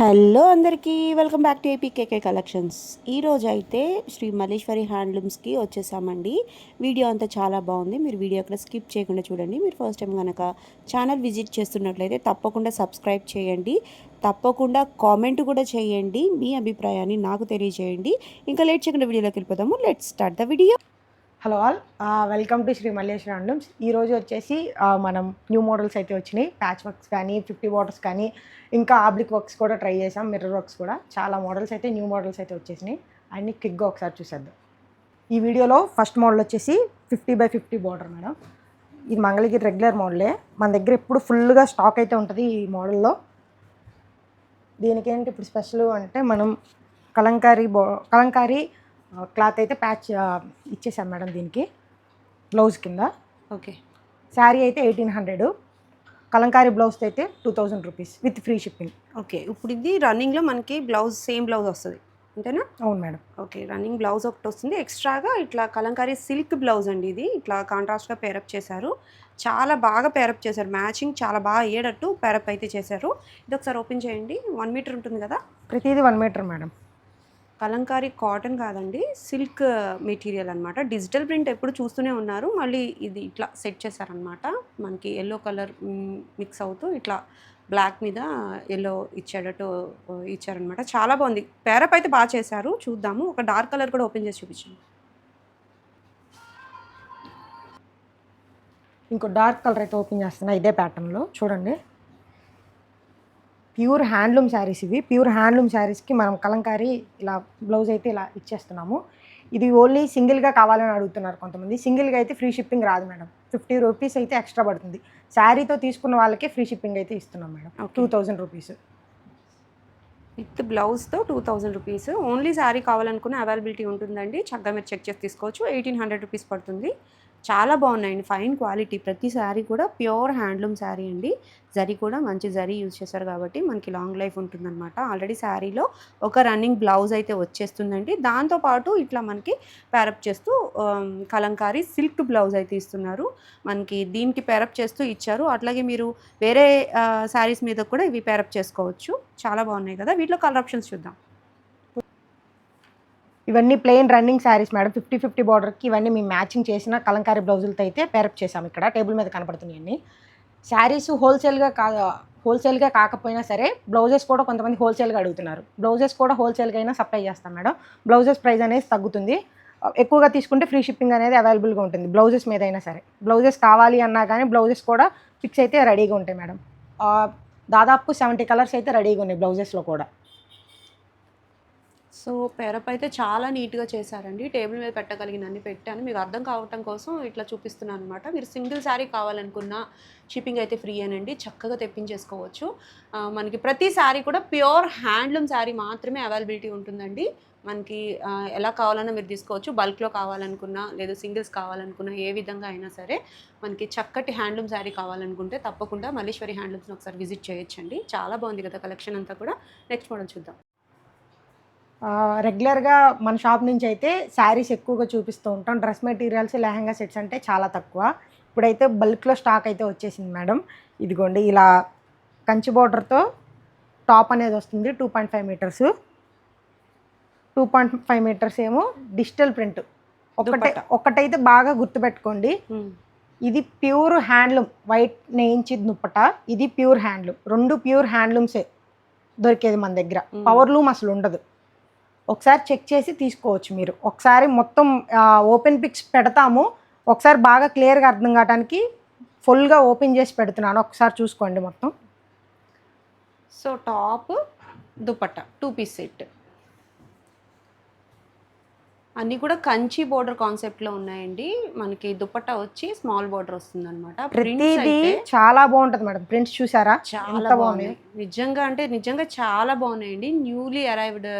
Hello అందరికీ welcome back to APKK collections. ఈరోజు అయితే శ్రీ మల్లేశ్వరి హ్యాండ్లూమ్స్కి వచ్చేసామండి. వీడియో అంతా చాలా బాగుంది. మీరు వీడియో అక్కడ స్కిప్ చేయకుండా చూడండి. మీరు ఫస్ట్ టైం కనుక ఛానల్ విజిట్ చేస్తున్నట్లయితే తప్పకుండా సబ్స్క్రైబ్ చేయండి. తప్పకుండా కామెంట్ కూడా చేయండి. మీ అభిప్రాయాన్ని నాకు తెలియజేయండి. ఇంకా లేట్ చేయకుండా వీడియోలోకి వెళ్ళిపోదాము. Let start the video. Hello all. Welcome to Shri Malleshwara అండమ్స్. ఈరోజు వచ్చేసి మనం న్యూ మోడల్స్ అయితే వచ్చినాయి. ప్యాచ్ వర్క్స్ కానీ ఫిఫ్టీ వాటర్స్ కానీ ఇంకా ఆబ్లిక్ వర్క్స్ కూడా ట్రై చేసాం మిర్రర్ వర్క్స్ కూడా. చాలా మోడల్స్ అయితే న్యూ మోడల్స్ అయితే వచ్చేసినాయి. అన్ని క్విక్గా ఒకసారి చూసేద్దాం. ఈ వీడియోలో ఫస్ట్ మోడల్ వచ్చేసి fifty by fifty border madam. ఇది మంగళగిరి రెగ్యులర్ మోడలే మన దగ్గర ఎప్పుడు ఫుల్గా స్టాక్ అయితే ఉంటుంది ఈ మోడల్లో దీనికి ఏంటి ఇప్పుడు స్పెషల్ అంటే మనం కలంకారీ బో కలంకారీ క్లాత్ అయితే ప్యాచ్ ఇచ్చేసాం మేడం దీనికి బ్లౌజ్ కింద. ఓకే. శారీ అయితే ఎయిటీన్ హండ్రెడ్ కలంకారీ బ్లౌజ్ అయితే two thousand rupees with free shipping. Okay ఇప్పుడు ఇది రన్నింగ్లో మనకి బ్లౌజ్ సేమ్ బ్లౌజ్ వస్తుంది అంతేనా? అవును మేడం. ఓకే రన్నింగ్ బ్లౌజ్ ఒకటి వస్తుంది. ఎక్స్ట్రాగా ఇట్లా కలంకారీ సిల్క్ బ్లౌజ్ అండి ఇది ఇట్లా కాంట్రాస్ట్గా పేరప్ చేశారు. చాలా బాగా పేరప్ చేశారు మ్యాచింగ్ చాలా బాగా అయ్యేటట్టు పేరప్ అయితే చేశారు. ఇది ఒకసారి ఓపెన్ చేయండి వన్ మీటర్ ఉంటుంది కదా? ప్రతిదీ one metre madam. Kalamkari cotton కాదండి సిల్క్ మెటీరియల్ అనమాట డిజిటల్ ప్రింట్ ఎప్పుడు చూస్తూనే ఉన్నారు. మళ్ళీ ఇది ఇట్లా సెట్ చేశారనమాట మనకి ఎల్లో కలర్ మిక్స్ అవుతూ ఇట్లా బ్లాక్ మీద ఎల్లో ఇచ్చేటట్టు ఇచ్చారనమాట చాలా బాగుంది. పేరప్ అయితే బాగా చేశారు. చూద్దాము. ఒక డార్క్ కలర్ కూడా ఓపెన్ చేసి చూపించాను ఇంకో డార్క్ కలర్ అయితే ఓపెన్ చేస్తున్నా ఇదే ప్యాటర్న్లో చూడండి. ప్యూర్ హ్యాండ్లూమ్ శారీస్ ఇవి. ప్యూర్ హ్యాండ్లూమ్ శారీస్కి మనం కలంకారీ ఇలా బ్లౌజ్ అయితే ఇలా ఇచ్చేస్తున్నాము. ఇది ఓన్లీ సింగిల్గా కావాలని అడుగుతున్నారు కొంతమంది. సింగిల్గా అయితే ఫ్రీ షిప్పింగ్ రాదు మేడం. ఫిఫ్టీ రూపీస్ అయితే ఎక్స్ట్రా పడుతుంది. శారీతో తీసుకున్న వాళ్ళకే ఫ్రీ షిప్పింగ్ అయితే ఇస్తున్నాం madam. Two thousand rupees. With బ్లౌజ్తో two thousand rupees. Only sari కావాలనుకున్న అవైలబిలిటీ ఉంటుందండి. చక్కగా మీరు చెక్ చేసి తీసుకోవచ్చు. ఎయిటీన్ హండ్రెడ్ రూపీస్ పడుతుంది. చాలా బాగున్నాయండి. Fine quality. ప్రతి శారీ కూడా ప్యూర్ హ్యాండ్లూమ్ శారీ అండి. జరీ కూడా మంచి జరీ యూజ్ చేశారు కాబట్టి మనకి లాంగ్ లైఫ్ ఉంటుందన్నమాట. ఆల్రెడీ శారీలో ఒక రన్నింగ్ బ్లౌజ్ అయితే వచ్చేస్తుందండి. దాంతోపాటు ఇట్లా మనకి ప్యారప్ చేస్తూ కలంకారీ సిల్క్ బ్లౌజ్ అయితే ఇస్తున్నారు. మనకి దీనికి పేరప్ చేస్తూ ఇచ్చారు. అట్లాగే మీరు వేరే శారీస్ మీద కూడా ఇవి ప్యారప్ చేసుకోవచ్చు. చాలా బాగున్నాయి కదా. వీటిలో కలర్ ఆప్షన్స్ చూద్దాం. ఇవన్నీ plain running saris madam. Fifty fifty బార్డర్కి ఇవన్నీ మేము మ్యాచింగ్ చేసిన కలంకారీ బ్లౌజులతో అయితే పేరప్ చేసాం ఇక్కడ. టేబుల్ మీద కనపడుతున్నాయి శారీస్ హోల్సేల్గా కా హోల్సేల్గా కాకపోయినా సరే బ్లౌజెస్ కూడా కొంతమంది హోల్సేల్గా అడుగుతున్నారు. బ్లౌజెస్ కూడా హోల్సేల్గా అయినా సప్లై చేస్తాం మేడం. బ్లౌజెస్ ప్రైస్ అనేది తగ్గుతుంది. ఎక్కువగా తీసుకుంటే ఫ్రీ షిప్పింగ్ అనేది అవైలబుల్గా ఉంటుంది బ్లౌజెస్ మీద అయినా సరే. బ్లౌజెస్ కావాలి అన్నా కానీ బ్లౌజెస్ కూడా ఫిక్స్ అయితే రెడీగా ఉంటాయి మేడం. దాదాపు సెవెంటీ కలర్స్ అయితే రెడీగా ఉన్నాయి బ్లౌజెస్లో కూడా. సో పెరప్ అయితే చాలా నీట్గా చేశారండి. టేబుల్ మీద పెట్టగలిగినన్ని పెట్టాను. మీకు అర్థం కావటం కోసం ఇట్లా చూపిస్తున్నాను అనమాట మీరు సింగిల్ శారీ కావాలనుకున్న షిప్పింగ్ అయితే ఫ్రీ అనండి. చక్కగా తెప్పించేసుకోవచ్చు. మనకి ప్రతి శారీ కూడా ప్యూర్ హ్యాండ్లూమ్ శారీ మాత్రమే అవైలబిలిటీ ఉంటుందండి. మనకి ఎలా కావాలన్నా మీరు తీసుకోవచ్చు. బల్క్లో కావాలనుకున్నా లేదా సింగిల్స్ కావాలనుకున్నా ఏ విధంగా అయినా సరే మనకి చక్కటి హ్యాండ్లూమ్ శారీ కావాలనుకుంటే తప్పకుండా మల్లేశ్వరి హ్యాండ్లూమ్స్ని ఒకసారి విజిట్ చేయొచ్చండి. చాలా బాగుంది కదా కలెక్షన్ అంతా కూడా. నెక్స్ట్ మోడల్ చూద్దాం. రెగ్యులర్గా మన షాప్ నుంచి అయితే శారీస్ ఎక్కువగా చూపిస్తూ ఉంటాం. డ్రెస్ మెటీరియల్స్ లెహంగా సెట్స్ అంటే చాలా తక్కువ. ఇప్పుడైతే బల్క్లో స్టాక్ అయితే వచ్చేసింది మేడం ఇదిగోండి ఇలా కంచి బోర్డర్తో టాప్ అనేది వస్తుంది two point five metres two point five metres ఏమో డిజిటల్ ప్రింట్ ఒకటే. ఒకటైతే బాగా గుర్తుపెట్టుకోండి. ఇది ప్యూర్ హ్యాండ్లూమ్ వైట్ నేయించి దుప్పట ఇది ప్యూర్ హ్యాండ్లూమ్ రెండు ప్యూర్ హ్యాండ్లూమ్సే దొరికేది మన దగ్గర. మ్మ్. పవర్ లూమ్ అసలు ఉండదు. ఒకసారి చెక్ చేసి తీసుకోవచ్చు మీరు. ఒకసారి మొత్తం ఓపెన్ పిక్స్ పెడతాము. ఒకసారి బాగా క్లియర్గా అర్థం కావడానికి ఫుల్గా ఓపెన్ చేసి పెడుతున్నాను. ఒకసారి చూసుకోండి మొత్తం. So top dupatta two piece set. అన్నీ కూడా కంచి బోర్డర్ కాన్సెప్ట్లో ఉన్నాయండి. మనకి దుపట్టా వచ్చి స్మాల్ బోర్డర్ వస్తుంది అనమాట ప్రతిదీ చాలా బాగుంటుంది మేడం. ప్రింట్స్ చూసారా? చాలా బాగున్నాయి? నిజంగా అంటే నిజంగా చాలా బాగున్నాయండి. న్యూలీ అరైవ్డ్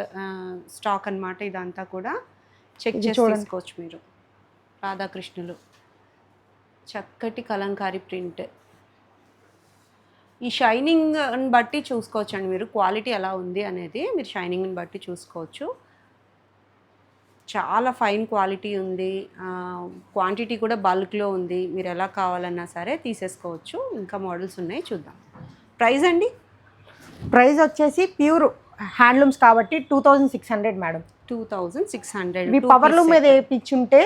స్టాక్ అన్నమాట ఇదంతా కూడా. చెక్ చేసి చూడండి. తీసుకోవచ్చు మీరు. రాధాకృష్ణులు. చక్కటి కలంకారీ ప్రింట్. ఈ షైనింగ్ బట్టి చూసుకోవచ్చు అండి మీరు. క్వాలిటీ ఎలా ఉంది అనేది మీరు షైనింగ్ని బట్టి చూసుకోవచ్చు. చాలా ఫైన్ క్వాలిటీ ఉంది. క్వాంటిటీ కూడా బల్క్లో ఉంది. మీరు ఎలా కావాలన్నా సరే తీసేసుకోవచ్చు. ఇంకా మోడల్స్ ఉన్నాయి. చూద్దాం. ప్రైస్ అండి? ప్రైస్ వచ్చేసి ప్యూర్ హ్యాండ్లూమ్స్ కాబట్టి two thousand six hundred madam. Two thousand six hundred. మీ పవర్ లూమ్ మీద వేయించుంటే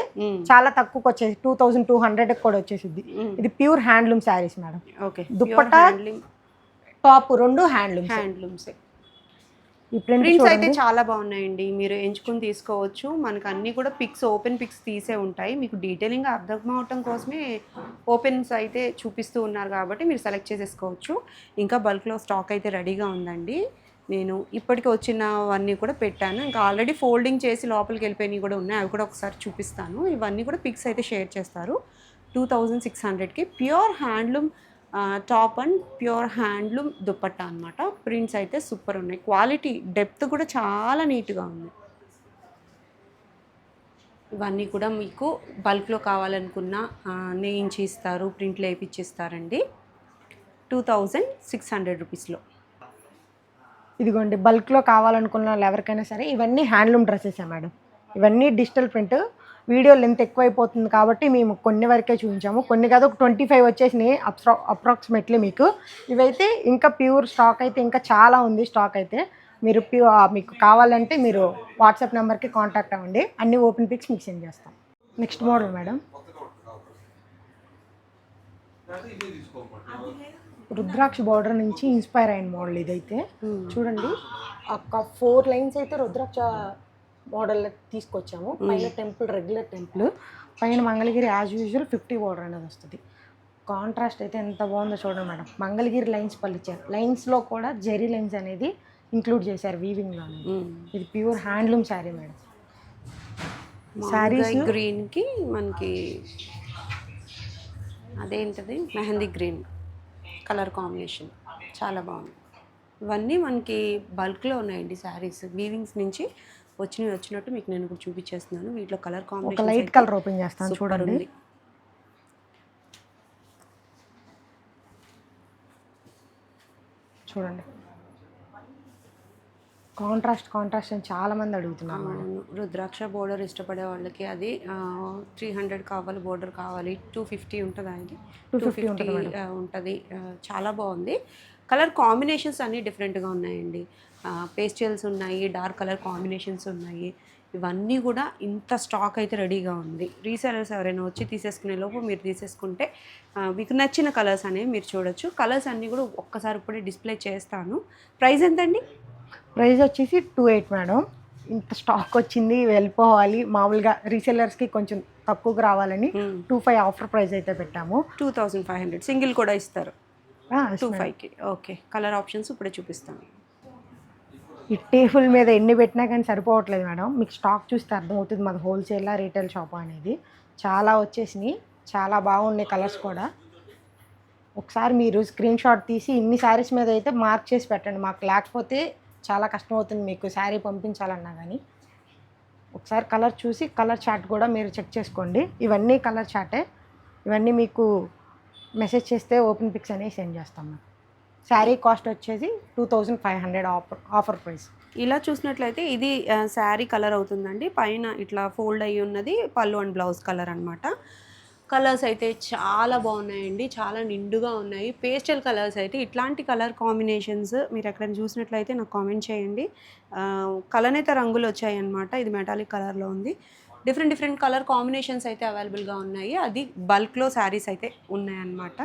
చాలా తక్కువకి వచ్చేసి టూ థౌజండ్ టూ హండ్రెడ్ కూడా వచ్చేసింది ఇది pure handloom saris madam. Okay. Dupatta top రెండు హ్యాండ్లూమ్స్. ప్రింట్స్ అయితే చాలా బాగున్నాయండి. మీరు ఎంచుకుని తీసుకోవచ్చు. మనకు అన్ని కూడా పిక్స్ ఓపెన్ పిక్స్ తీసే ఉంటాయి. మీకు డీటెయిలింగ్ అర్థం అవటం కోసమే ఓపెన్స్ అయితే చూపిస్తూ ఉన్నారు కాబట్టి మీరు సెలెక్ట్ చేసేసుకోవచ్చు. ఇంకా బల్క్లో స్టాక్ అయితే రెడీగా ఉందండి. నేను ఇప్పటికి వచ్చినవన్నీ కూడా పెట్టాను. ఇంకా ఆల్రెడీ ఫోల్డింగ్ చేసి లోపలికి వెళ్ళిపోయినవి కూడా ఉన్నాయి. అవి కూడా ఒకసారి చూపిస్తాను. ఇవన్నీ కూడా పిక్స్ అయితే షేర్ చేస్తారు. టూ థౌజండ్ సిక్స్ హండ్రెడ్కి pure handloom top and pure handloom dupatta అనమాట ప్రింట్స్ అయితే సూపర్ ఉన్నాయి. క్వాలిటీ డెప్త్ కూడా చాలా నీట్గా ఉంది. ఇవన్నీ కూడా మీకు బల్క్లో కావాలనుకున్న నేయించి ఇస్తారు ప్రింట్లు వేయించిస్తారండి టూ థౌజండ్ సిక్స్ హండ్రెడ్ రూపీస్లో. ఇదిగోండి బల్క్లో కావాలనుకున్న వాళ్ళు ఎవరికైనా సరే ఇవన్నీ హ్యాండ్లూమ్ డ్రెస్సెసే మేడం? ఇవన్నీ డిజిటల్ ప్రింట్ వీడియో లెంత్ ఎక్కువైపోతుంది కాబట్టి మేము కొన్ని వరకే చూపించాము. కొన్ని కాదు ఒక ట్వంటీ ఫైవ్ వచ్చేసినాయి అప్రా అప్రాక్సిమేట్లీ మీకు. ఇవైతే ఇంకా ప్యూర్ స్టాక్ అయితే ఇంకా చాలా ఉంది స్టాక్ అయితే. మీరు ప్యూ మీకు కావాలంటే మీరు వాట్సాప్ నెంబర్కి కాంటాక్ట్ అవ్వండి. అన్ని ఓపెన్ పిక్స్ మీకు సెండ్ చేస్తాం. Next model madam rudraksha border నుంచి ఇన్స్పైర్ అయిన మోడల్ ఇదైతే. చూడండి. ఒక ఫోర్ లైన్స్ అయితే రుద్రాక్ష మోడల్ తీసుకొచ్చాము. పైన టెంపుల్ రెగ్యులర్ టెంపుల్. పైన Mangalagiri as usual fifty border అనేది వస్తుంది. కాంట్రాస్ట్ అయితే ఎంత బాగుందో చూడండి మేడం. మంగళగిరి లైన్స్ పల్లిచ్చారు లైన్స్లో కూడా జెరీ లైన్స్ అనేది ఇంక్లూడ్ చేశారు వీవింగ్లో ఇది pure handloom sari madam. Saris Sarees- గ్రీన్కి మనకి అదేంటది? మెహందీ గ్రీన్ కలర్ కాంబినేషన్ చాలా బాగుంది. ఇవన్నీ మనకి బల్క్లో ఉన్నాయండి శారీస్ వీవింగ్స్ నుంచి వచ్చినవి వచ్చినట్టు మీకు నేను ఇప్పుడు చూపించేస్తున్నాను. వీటిలో colour combination light colour open చేస్తాను చూడండి. చూడండి. కాంట్రాస్ట్ కాంట్రాస్ట్ అని చాలా మంది అడుగుతున్నారు. రుద్రాక్ష బోర్డర్ ఇష్టపడే వాళ్ళకి అది త్రీ హండ్రెడ్ కావాలి బోర్డర్ కావాలి టూ ఫిఫ్టీ ఉంటుందా 250 ఉంటుంది మేడం. ఉంటుంది. చాలా బాగుంది. కలర్ కాంబినేషన్స్ అన్నీ డిఫరెంట్గా ఉన్నాయండి. పేస్టల్స్ ఉన్నాయి డార్క్ కలర్ కాంబినేషన్స్ ఉన్నాయి. ఇవన్నీ కూడా ఇంత స్టాక్ అయితే రెడీగా ఉంది. రీసెలర్స్ ఎవరైనా వచ్చి తీసేసుకునే లోపు మీరు తీసేసుకుంటే మీకు నచ్చిన కలర్స్ అనేవి మీరు చూడొచ్చు. కలర్స్ అన్నీ కూడా ఒక్కసారి ఇప్పుడే డిస్ప్లే చేస్తాను. ప్రైస్ ఎంతండి? ప్రైస్ వచ్చేసి టూ ఎయిట్ మేడం. ఇంత స్టాక్ వచ్చింది వెళ్ళిపోవాలి. మామూలుగా రీసెల్లర్స్కి కొంచెం తక్కువగా రావాలని టూ ఫైవ్ ఆఫర్ ప్రైస్ అయితే పెట్టాము. Two thousand five hundred. Single కూడా ఇస్తారు. టూ. ఫైవ్కి. ఓకే. కలర్ ఆప్షన్స్ ఇప్పుడే చూపిస్తాను. ఈ టేబుల్ మీద ఎన్ని పెట్టినా కానీ సరిపోవట్లేదు మేడం. మీకు స్టాక్ చూస్తే అర్థమవుతుంది మాది హోల్సేలా రీటైల్ షాప్ అనేది. చాలా వచ్చేసినాయి. చాలా బాగున్నాయి కలర్స్ కూడా. ఒకసారి మీరు స్క్రీన్ షాట్ తీసి ఇన్ని శారీస్ మీద అయితే మార్క్ చేసి పెట్టండి. మాకు లేకపోతే చాలా కష్టం అవుతుంది మీకు శారీ పంపించాలన్నా కానీ. ఒకసారి కలర్ చూసి కలర్ చార్ట్ కూడా మీరు చెక్ చేసుకోండి. ఇవన్నీ కలర్ చార్టే ఇవన్నీ మీకు మెసేజ్ చేస్తే ఓపెన్ పిక్స్ అనేవి సెండ్ చేస్తాం మేము శారీ కాస్ట్ వచ్చేసి two thousand five hundred offer offer price. ఇలా చూసినట్లయితే ఇది శారీ కలర్ అవుతుందండి. పైన ఇట్లా ఫోల్డ్ అయ్యి ఉన్నది పళ్ళు అండ్ బ్లౌజ్ కలర్ అనమాట కలర్స్ అయితే చాలా బాగున్నాయండి. చాలా నిండుగా ఉన్నాయి. పేస్టల్ కలర్స్ అయితే ఇట్లాంటి కలర్ కాంబినేషన్స్ మీరు ఎక్కడైనా చూసినట్లయితే నాకు కామెంట్ చేయండి. కలనేత రంగులు వచ్చాయన్నమాట ఇది మెటాలిక్ కలర్లో ఉంది. డిఫరెంట్ డిఫరెంట్ కలర్ కాంబినేషన్స్ అయితే అవైలబుల్గా ఉన్నాయి. అది బల్క్లో శారీస్ అయితే ఉన్నాయన్నమాట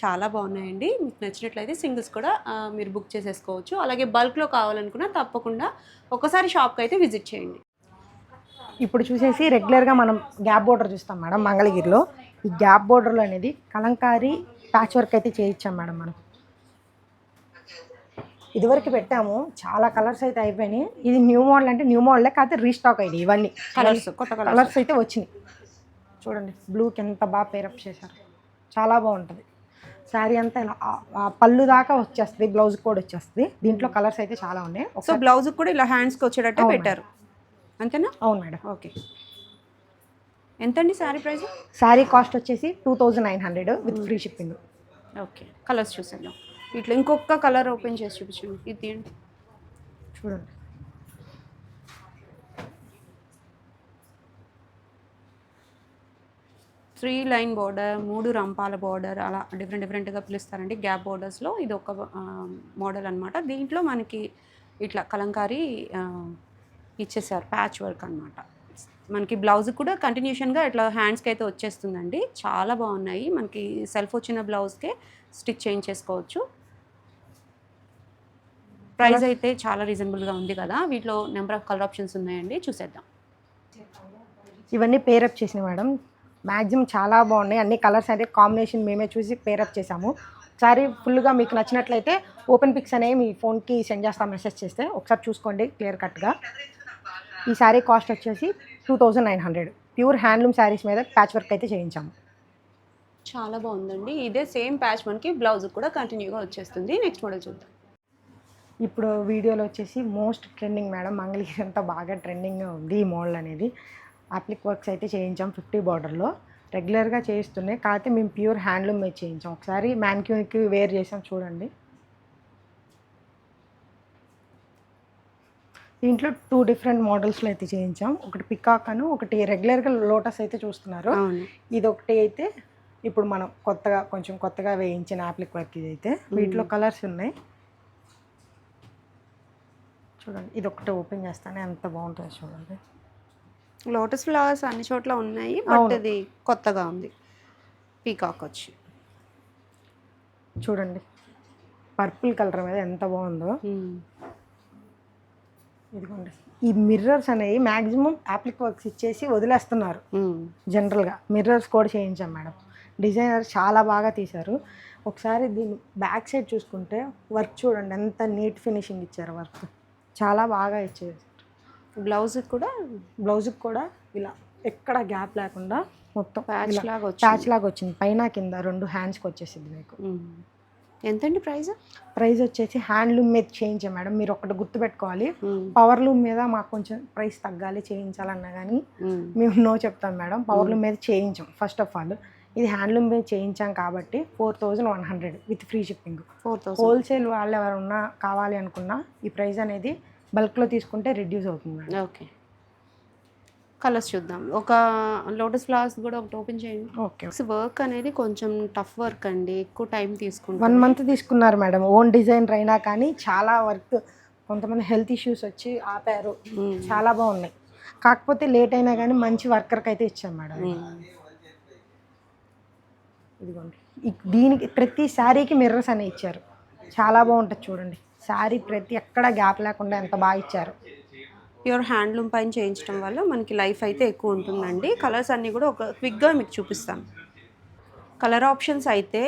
చాలా బాగున్నాయండి. మీకు నచ్చినట్లయితే సింగిల్స్ కూడా మీరు బుక్ చేసేసుకోవచ్చు. అలాగే బల్క్లో కావాలనుకున్నా తప్పకుండా ఒకసారి షాప్కి అయితే విజిట్ చేయండి. ఇప్పుడు చూసేసి రెగ్యులర్గా మనం గ్యాప్ బోర్డర్ చూస్తాం మేడం మంగళగిరిలో. ఈ గ్యాప్ బోర్డర్లో అనేది కలంకారీ ప్యాచ్ వర్క్ అయితే చేయించాం మేడం మనం. ఇదివరకు పెట్టాము చాలా కలర్స్ అయితే అయిపోయినాయి. ఇది న్యూ మోడల్ అంటే న్యూ మోడలే కాకపోతే రీస్టాక్ అయింది ఇవన్నీ. కలర్స్ కొత్త కలర్స్. కలర్స్ అయితే వచ్చినాయి. చూడండి బ్లూకి ఎంత బాగా పేరప్ చేశారు. చాలా బాగుంటుంది. శారీ అంతా ఇలా పళ్ళు దాకా వచ్చేస్తుంది బ్లౌజ్ కూడా వచ్చేస్తుంది. దీంట్లో కలర్స్ అయితే చాలా ఉన్నాయి. సో బ్లౌజ్ కూడా ఇలా హ్యాండ్స్కి వచ్చేటట్టు పెట్టారు. అంతేనా? అవును మేడం. ఓకే. ఎంతండి శారీ ప్రైస్? శారీ కాస్ట్ వచ్చేసి two thousand nine hundred with free shipping. Okay. Colours చూసేద్దాం. వీటిలో ఇంకొక కలర్ ఓపెన్ చేసి చూపించండి. ఇది చూడండి. త్రీ లైన్ బార్డర్ మూడు రంపాల బార్డర్ అలా డిఫరెంట్ డిఫరెంట్గా పిలుస్తారండి. గ్యాప్ బార్డర్స్లో ఇది ఒక మోడల్ అనమాట దీంట్లో మనకి ఇట్లా కలంకారీ ఇచ్చేసారు ప్యాచ్ వర్క్ అనమాట మనకి బ్లౌజ్ కూడా కంటిన్యూషన్గా ఇట్లా హ్యాండ్స్కి అయితే వచ్చేస్తుందండి. చాలా బాగున్నాయి. మనకి సెల్ఫ్ వచ్చిన బ్లౌజ్కే స్టిచ్ చేయించేసుకోవచ్చు ప్రైస్ అయితే చాలా రీజనబుల్గా ఉంది కదా. వీటిలో నెంబర్ ఆఫ్ కలర్ ఆప్షన్స్ ఉన్నాయండి. చూసేద్దాం. ఇవన్నీ పేరప్ చేసినాయి మేడం. మ్యాక్సిమం చాలా బాగున్నాయి. అన్ని కలర్స్ అయితే కాంబినేషన్ మేమే చూసి పేరప్ చేసాము. ఒకసారి ఫుల్గా మీకు నచ్చినట్లయితే ఓపెన్ పిక్స్ అనేవి మీ ఫోన్కి సెండ్ చేస్తాం మెసేజ్ చేస్తే. ఒకసారి చూసుకోండి క్లియర్ కట్గా ఈ శారీ కాస్ట్ వచ్చేసి two thousand nine hundred pure handloom saris మీద ప్యాచ్ వర్క్ అయితే చేయించాము. చాలా బాగుందండి. ఇదే సేమ్ ప్యాచ్ మనకి బ్లౌజ్ కూడా కంటిన్యూగా వచ్చేస్తుంది. నెక్స్ట్ మోడల్ చూద్దాం. ఇప్పుడు వీడియోలో వచ్చేసి మోస్ట్ ట్రెండింగ్ మేడం మంగళగిరి అంతా బాగా ట్రెండింగ్గా ఉంది ఈ మోడల్ అనేది. అప్లిక్ వర్క్స్ అయితే చేయించాం ఫిఫ్టీ బార్డర్లో. రెగ్యులర్గా చేయిస్తున్నాయి. కాకపోతే మేము ప్యూర్ హ్యాండ్లూమ్ మీద చేయించాం. ఒకసారి మ్యాన్క్యూన్కి వేర్ చేసాం చూడండి. దీంట్లో టూ డిఫరెంట్ మోడల్స్లో అయితే చేయించాం. ఒకటి పికాక్ అను ఒకటి రెగ్యులర్గా లోటస్ అయితే చూస్తున్నారు. ఇది ఒకటి అయితే ఇప్పుడు మనం కొత్తగా కొంచెం కొత్తగా వేయించిన యాప్లిక్ వర్క్ ఇది అయితే వీటిలో కలర్స్ ఉన్నాయి. చూడండి. ఇది ఒకటి ఓపెన్ చేస్తానే ఎంత బాగుంటుంది చూడండి. లోటస్ ఫ్లవర్స్ అన్ని చోట్ల ఉన్నాయి బట్. ఇది కొత్తగా ఉంది. పీకాక్ వచ్చి. చూడండి. పర్పుల్ కలర్ మీద ఎంత బాగుందో. ఇదిగోండి. ఈ మిర్రర్స్ అనేవి మ్యాక్సిమం యాప్లిక్ వర్క్స్ ఇచ్చేసి వదిలేస్తున్నారు. జనరల్గా మిర్రర్స్ కూడా చేయించాం మేడం. డిజైనర్ చాలా బాగా తీశారు. ఒకసారి దీని బ్యాక్ సైడ్ చూసుకుంటే వర్క్ చూడండి ఎంత నీట్ ఫినిషింగ్ ఇచ్చారు వర్క్ చాలా బాగా ఇచ్చారు బ్లౌజ్ కూడా బ్లౌజ్కి కూడా ఇలా ఎక్కడ గ్యాప్ లేకుండా మొత్తం ప్యాచ్ లాగా ప్యాచ్ వచ్చింది. లాగా వచ్చింది. పైన కింద రెండు హ్యాండ్స్కి వచ్చేసింది మీకు. ఎంతండి ప్రైస్? ప్రైస్ వచ్చేసి హ్యాండ్లూమ్ మీద చేయించాం మేడం. మీరు ఒకటి గుర్తుపెట్టుకోవాలి పవర్ లూమ్ మీద మాకు కొంచెం ప్రైస్ తగ్గాలి చేయించాలన్నా కానీ మేము. నో చెప్తాం మేడం. పవర్ లూమ్ మీద చేయించాం ఫస్ట్ ఆఫ్ ఆల్ ఇది హ్యాండ్లూమ్ మీద చేయించాం కాబట్టి four thousand one hundred with free shipping four thousand wholesale వాళ్ళు ఎవరున్నా కావాలి అనుకున్నా ఈ ప్రైస్ అనేది బల్క్లో తీసుకుంటే రిడ్యూస్ అవుతుంది మేడం ఓకే. కలర్స్ చూద్దాం. ఒక లోటస్ ఫ్లవర్స్ కూడా ఒకటి ఓపెన్ చేయండి. ఓకే వర్క్ అనేది కొంచెం టఫ్ వర్క్ అండి. ఎక్కువ టైం వన్ తీసుకుంటుంది మంత్ తీసుకున్నారు మేడం. ఓన్ డిజైనర్ అయినా కానీ చాలా వర్క్ కొంతమంది హెల్త్ ఇష్యూస్ వచ్చి ఆపారు. చాలా బాగున్నాయి. కాకపోతే లేట్ అయినా కానీ మంచి వర్కర్కి అయితే ఇచ్చాం మేడం. ఇదిగోండి. దీనికి ప్రతి శారీకి మిర్రర్స్ అనేవి ఇచ్చారు. చాలా బాగుంటుంది చూడండి. శారీ ప్రతి ఎక్కడ గ్యాప్ లేకుండా ఎంత బాగా ఇచ్చారు? ప్యూర్ హ్యాండ్లూమ్ పైన చేయించడం వల్ల మనకి లైఫ్ అయితే ఎక్కువ ఉంటుందండి. కలర్స్ అన్నీ కూడా ఒక క్విక్గా మీకు చూపిస్తాను కలర్ ఆప్షన్స్ అయితే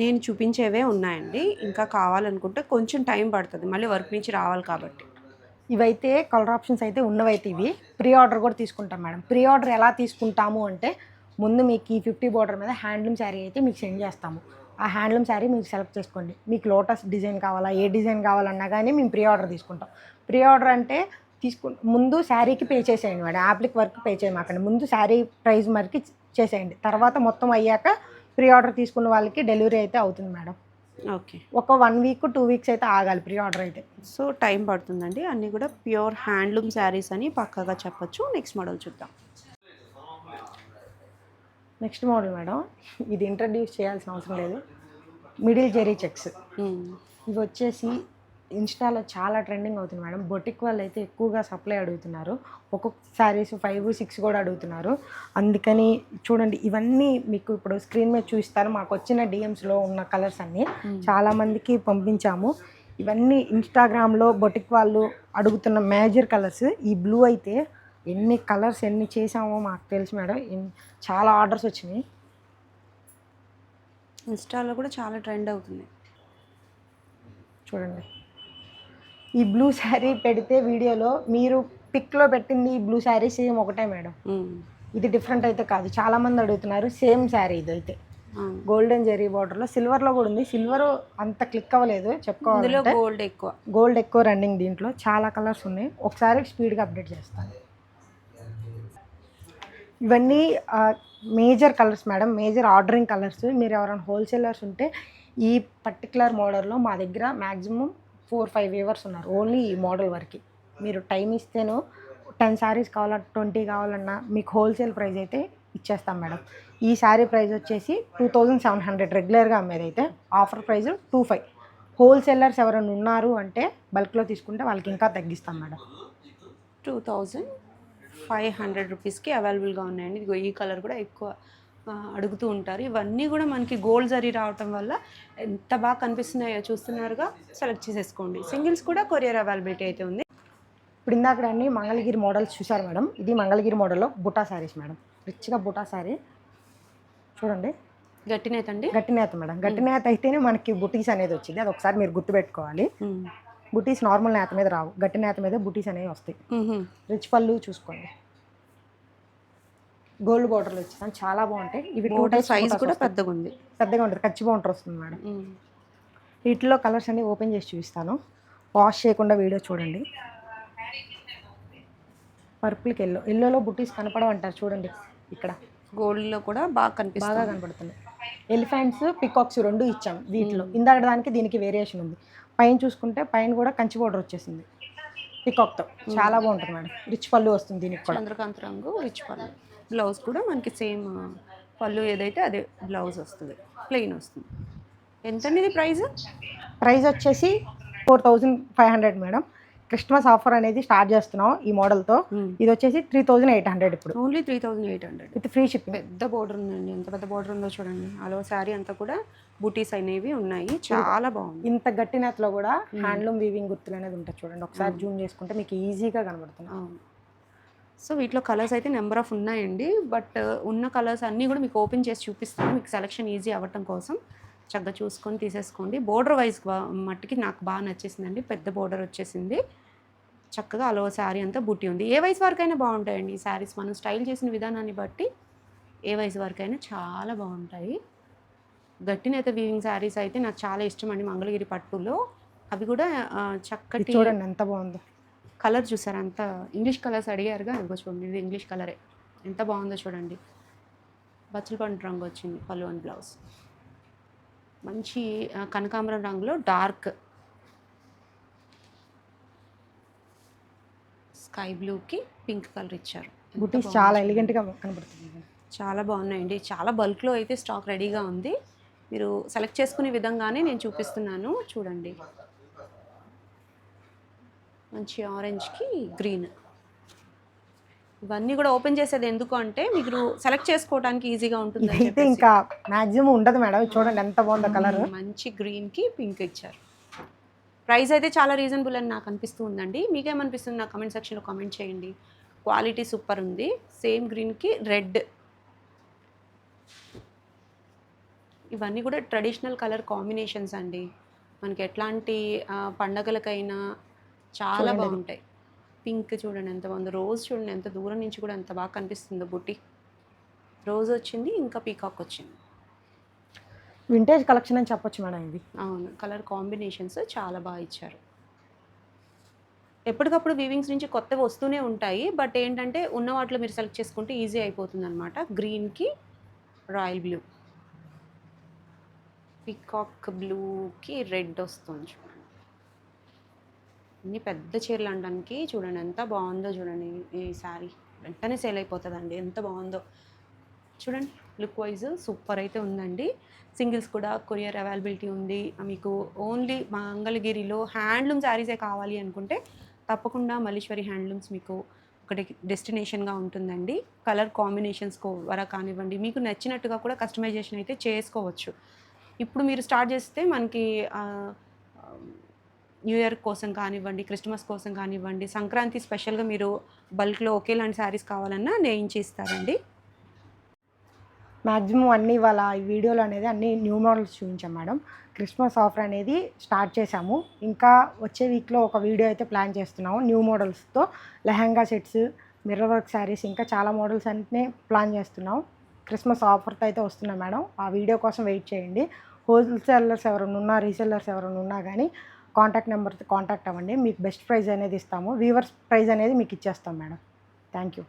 నేను చూపించేవే ఉన్నాయండి. ఇంకా కావాలనుకుంటే కొంచెం టైం పడుతుంది. మళ్ళీ వర్క్ నుంచి రావాలి కాబట్టి. ఇవైతే కలర్ ఆప్షన్స్ అయితే ఉన్నవైతే ఇవి. ప్రీ ఆర్డర్ కూడా తీసుకుంటాం మేడం. ప్రీ ఆర్డర్ ఎలా తీసుకుంటాము అంటే ముందు మీకు ఈ ఫిఫ్టీ బార్డర్ మీద హ్యాండ్లూమ్ శారీ అయితే మీకు సెండ్ చేస్తాము. ఆ హ్యాండ్లూమ్ శారీ మీరు సెలెక్ట్ చేసుకోండి. మీకు లోటస్ డిజైన్ కావాలా ఏ డిజైన్ కావాలన్నా కానీ మేము ప్రీ ఆర్డర్ తీసుకుంటాం. ప్రీ ఆర్డర్ అంటే తీసుకు ముందు శారీకి పే చేసేయండి మేడం. యాప్లిక్ వర్క్ పే చేయమాకండి. ముందు శారీ ప్రైస్ మరికి చేసేయండి. తర్వాత మొత్తం అయ్యాక ప్రీ ఆర్డర్ తీసుకున్న వాళ్ళకి డెలివరీ అయితే అవుతుంది మేడం. ఓకే. ఒక వన్ వీక్ టూ వీక్స్ అయితే ఆగాలి ప్రీ ఆర్డర్ అయితే. సో టైం పడుతుందండి. అన్నీ కూడా ప్యూర్ హ్యాండ్లూమ్ శారీస్ అని పక్కగా చెప్పొచ్చు. నెక్స్ట్ మోడల్ చూద్దాం. నెక్స్ట్ మోడల్ మేడం ఇది ఇంట్రడ్యూస్ చేయాల్సిన అవసరం లేదు. Middle zari checks. ఇవి వచ్చేసి ఇన్స్టాలో చాలా ట్రెండింగ్ అవుతుంది మేడం. బొటిక్ వాళ్ళు అయితే ఎక్కువగా సప్లై అడుగుతున్నారు. ఒక్కొక్క శారీస్ ఫైవ్ సిక్స్ కూడా అడుగుతున్నారు. అందుకని చూడండి ఇవన్నీ మీకు ఇప్పుడు స్క్రీన్ మీద చూపిస్తాను. మాకు వచ్చిన డిఎమ్స్లో ఉన్న కలర్స్ అన్నీ చాలా మందికి పంపించాము. ఇవన్నీ ఇన్స్టాగ్రామ్లో బొటిక్ వాళ్ళు అడుగుతున్న మేజర్ కలర్స్. ఈ బ్లూ అయితే ఎన్ని కలర్స్ ఎన్ని చేసామో మాకు తెలుసు మేడం. చాలా ఆర్డర్స్ వచ్చినాయి. ఇన్స్టాలో కూడా చాలా ట్రెండ్ అవుతుంది చూడండి. ఈ బ్లూ శారీ పెడితే వీడియోలో మీరు పిక్లో పెట్టింది ఈ బ్లూ శారీ సేమ్ ఒకటే మేడం. ఇది డిఫరెంట్ అయితే కాదు. చాలా మంది అడుగుతున్నారు సేమ్ శారీ ఇది అయితే. గోల్డెన్ జెరీ బార్డర్లో సిల్వర్లో కూడా ఉంది. సిల్వర్ అంత క్లిక్ అవ్వలేదు ఇందులో చెప్పుకోవాలంటే గోల్డ్ ఎక్కువ. గోల్డ్ ఎక్కువ రన్నింగ్ దీంట్లో. చాలా కలర్స్ ఉన్నాయి. ఒకసారి స్పీడ్గా అప్డేట్ చేస్తాను. ఇవన్నీ major colours madam major ordering colours మీరు ఎవరైనా హోల్సేలర్స్ ఉంటే ఈ పర్టికులర్ మోడల్లో మా దగ్గర మ్యాక్సిమం ఫోర్ ఫైవ్ వేవర్స్ ఉన్నారు. ఓన్లీ ఈ మోడల్ వరకు. మీరు టైం ఇస్తేనో టెన్ శారీస్ కావాలన్నా ట్వంటీ కావాలన్నా మీకు హోల్సేల్ ప్రైస్ అయితే ఇచ్చేస్తాం మేడం. ఈ శారీ ప్రైస్ వచ్చేసి టూ థౌజండ్ సెవెన్ హండ్రెడ్ రెగ్యులర్గా అమ్మేదైతే అయితే offer price two five wholesalers ఎవరైనా ఉన్నారు అంటే బల్క్లో తీసుకుంటే వాళ్ళకి ఇంకా తగ్గిస్తాం madam. Two thousand five hundred రూపీస్కి అవైలబుల్గా ఉన్నాయండి. ఇదిగో ఈ కలర్ కూడా ఎక్కువ అడుగుతూ ఉంటారు. ఇవన్నీ కూడా మనకి గోల్డ్ జరీ రావటం వల్ల ఎంత బాగా కనిపిస్తున్నాయో చూస్తున్నారుగా సెలెక్ట్ చేసేసుకోండి. సింగిల్స్ కూడా కొరియర్ అవైలబిలిటీ అయితే ఉంది. ఇప్పుడు ఇందాక అన్ని మంగళగిరి మోడల్స్ చూసారు మేడం. ఇది మంగళగిరి మోడల్లో బుటా శారీస్ మేడం. రిచ్గా బుటా శారీ. చూడండి. గట్టి నేత అండి గట్టి నేత మేడం. గట్టి నేత అయితేనే మనకి బుటీస్ అనేది వచ్చింది. అది ఒకసారి మీరు గుర్తుపెట్టుకోవాలి. బుటీస్ నార్మల్ నేత మీద రావు. గట్టి నేత మీద బుటీస్ అనేవి వస్తాయి. రిచ్ పళ్ళు చూసుకోండి. గోల్డ్ బార్డర్లు వచ్చాయి చాలా బాగుంటాయి. ఇవి టోటల్ సైజ్ కూడా పెద్దగా ఉంది పెద్దగా ఉంటుంది. కచ్చి బాగుంటారు వస్తుంది మేడం. వీటిలో కలర్స్ అన్ని ఓపెన్ చేసి చూపిస్తాను. వాష్ చేయకుండా వీడియో చూడండి. పర్పుల్కి ఎల్లో ఎల్లోలో బుటీస్ కనపడవు అంటారు. చూడండి. ఇక్కడ. గోల్డ్లో కూడా బాగా బాగా కనిపిస్తుంది కనపడుతున్నాయి ఎలిఫెంట్స్ పికాక్స్ రెండు ఇచ్చాం వీటిలో. ఇందాక దానికి దీనికి వేరియేషన్ ఉంది. పైన చూసుకుంటే పైన కూడా కంచి బోర్డర్ వచ్చేసింది. పికాక్తో చాలా బాగుంటుంది మేడం. రిచ్ పళ్ళు వస్తుంది దీనికి కూడా. చంద్రకాంత్ రంగు రిచ్ పళ్ళు. బ్లౌజ్ కూడా మనకి సేమ్ పళ్ళు ఏదైతే అదే బ్లౌజ్ వస్తుంది. ప్లెయిన్ వస్తుంది. ఎంతండి ఇది ప్రైస్? ప్రైస్ వచ్చేసి four thousand five hundred madam. Christmas offer అనేది స్టార్ట్ చేస్తున్నాం ఈ మోడల్తో. ఇది వచ్చేసి త్రీ థౌజండ్ ఎయిట్ హండ్రెడ్ ఇప్పుడు. Only three thousand eight hundred. With free shipping. పెద్ద బోర్డర్ ఉందండి. ఎంత పెద్ద బోర్డర్ ఉందో చూడండి. అలో శారీ అంతా కూడా బూటీస్ అనేవి ఉన్నాయి. చాలా బాగుంది. ఇంత గట్టి నేతలో కూడా హ్యాండ్లూమ్ వీవింగ్ గుర్తులు అనేది ఉంటుంది చూడండి. ఒకసారి జూమ్ చేసుకుంటే మీకు ఈజీగా కనబడుతుంది సో వీటిలో కలర్స్ అయితే నెంబర్ ఆఫ్ ఉన్నాయండి. బట్ ఉన్న కలర్స్ అన్నీ కూడా మీకు ఓపెన్ చేసి చూపిస్తాను. మీకు సెలెక్షన్ ఈజీ అవ్వటం కోసం. చక్కగా చూసుకొని తీసేసుకోండి. బోర్డర్ వైజ్ మట్టికి నాకు బాగా నచ్చేసిందండి. పెద్ద బోర్డర్ వచ్చేసింది. చక్కగా అలో శారీ అంతా బుట్టి ఉంది. ఏ వయసు వరకైనా బాగుంటాయండి ఈ శారీస్. మనం స్టైల్ చేసిన విధానాన్ని బట్టి ఏ వయసు వరకైనా చాలా బాగుంటాయి. గట్టినైతే వీవింగ్ శారీస్ అయితే నాకు చాలా ఇష్టం అండి మంగళగిరి పట్టులో. అవి కూడా చక్కటి చూడండి ఎంత బాగుందో. కలర్ చూసారు? అంత ఇంగ్లీష్ కలర్స్ అడిగారుగా ఇదిగో చూడండి ఇది ఇంగ్లీష్ కలరే. ఎంత బాగుందో చూడండి. బచ్చల పండు రంగు వచ్చింది పళ్ళు అండ్ బ్లౌజ్. మంచి కనకాంబరం రంగులో డార్క్ స్కై బ్లూకి పింక్ కలర్ ఇచ్చారు. బుటీస్ చాలా. ఎలిగెంట్గా కనబడుతుంది చాలా బాగున్నాయండి. చాలా బల్క్లో అయితే స్టాక్ రెడీగా ఉంది. మీరు సెలెక్ట్ చేసుకునే విధంగానే నేను చూపిస్తున్నాను. చూడండి. మంచి ఆరెంజ్కి గ్రీన్. ఇవన్నీ కూడా ఓపెన్ చేసేది ఎందుకు అంటే మీరు సెలెక్ట్ చేసుకోవడానికి ఈజీగా ఉంటుంది ఇంకా మాక్సిమం ఉండదు మేడం. చూడండి ఎంత బాగుందో కలర్. మంచి గ్రీన్కి పింక్ ఇచ్చారు. ప్రైస్ అయితే చాలా రీజనబుల్ అని నాకు అనిపిస్తూ ఉందండి. మీకేమనిపిస్తుంది నా కమెంట్ సెక్షన్లో కామెంట్ చేయండి. క్వాలిటీ సూపర్ ఉంది. సేమ్ గ్రీన్కి రెడ్. ఇవన్నీ కూడా ట్రెడిషనల్ కలర్ కాంబినేషన్స్ అండి. మనకి ఎట్లాంటి పండగలకైనా చాలా. బాగుంటాయి. పింక్ చూడండి ఎంత బాగుంది. రోజ్ చూడండి ఎంత దూరం నుంచి కూడా ఎంత బాగా కనిపిస్తుందో బుట్టి. రోజ్ వచ్చింది ఇంకా పీకాక్ వచ్చింది. వింటేజ్ కలెక్షన్ అని చెప్పొచ్చు మేడం ఇది. అవును కలర్ కాంబినేషన్స్ చాలా బాగా ఇచ్చారు. ఎప్పటికప్పుడు వీవింగ్స్ నుంచి కొత్తవి వస్తూనే ఉంటాయి బట్ ఏంటంటే ఉన్న వాటిలో మీరు సెలెక్ట్ చేసుకుంటే ఈజీ అయిపోతుంది అనమాట గ్రీన్కి రాయల్ బ్లూ పికాక్ బ్లూకి రెడ్ వస్తుంది చూడండి. అన్ని పెద్ద చీరలు అనడానికి చూడండి ఎంత బాగుందో చూడండి ఈ శారీ వెంటనే సేల్ అయిపోతుందండి. ఎంత బాగుందో. చూడండి లుక్ వైజ్ సూపర్ అయితే ఉందండి. సింగిల్స్ కూడా కొరియర్ అవైలబిలిటీ ఉంది. మీకు ఓన్లీ మంగళగిరిలో హ్యాండ్లూమ్ శారీసే కావాలి అనుకుంటే తప్పకుండా మల్లీశ్వరి హ్యాండ్లూమ్స్ మీకు ఒకటి డెస్టినేషన్గా ఉంటుందండి. కలర్ కాంబినేషన్స్ వరకు కానివ్వండి మీకు నచ్చినట్టుగా కూడా కస్టమైజేషన్ అయితే చేసుకోవచ్చు. ఇప్పుడు మీరు స్టార్ట్ చేస్తే మనకి న్యూ ఇయర్ కోసం కానివ్వండి క్రిస్మస్ కోసం కానివ్వండి సంక్రాంతి స్పెషల్గా మీరు బల్క్లో ఒకేలాంటి శారీస్ కావాలన్నా నేయించి ఇస్తారండి మ్యాక్సిమం అన్ని వాళ్ళ ఈ వీడియోలో అనేది అన్ని న్యూ మోడల్స్ చూపించాం మేడం. క్రిస్మస్ ఆఫర్ అనేది స్టార్ట్ చేశాము. ఇంకా వచ్చే వీక్లో ఒక వీడియో అయితే ప్లాన్ చేస్తున్నాము new మోడల్స్తో. Lehenga sets mirror work saris ఇంకా చాలా మోడల్స్ అన్నీ ప్లాన్ చేస్తున్నాం క్రిస్మస్ ఆఫర్తో అయితే వస్తున్నాం మేడం. ఆ వీడియో కోసం వెయిట్ చేయండి. హోల్సేలర్స్ ఎవరైనా ఉన్నా రీసెల్లర్స్ ఎవరైనా ఉన్నా కానీ కాంటాక్ట్ నెంబర్తో కాంటాక్ట్ అవ్వండి. మీకు బెస్ట్ ప్రైజ్ అనేది ఇస్తాము. వీవర్స్ ప్రైజ్ అనేది మీకు ఇచ్చేస్తాం మేడం. Thank you.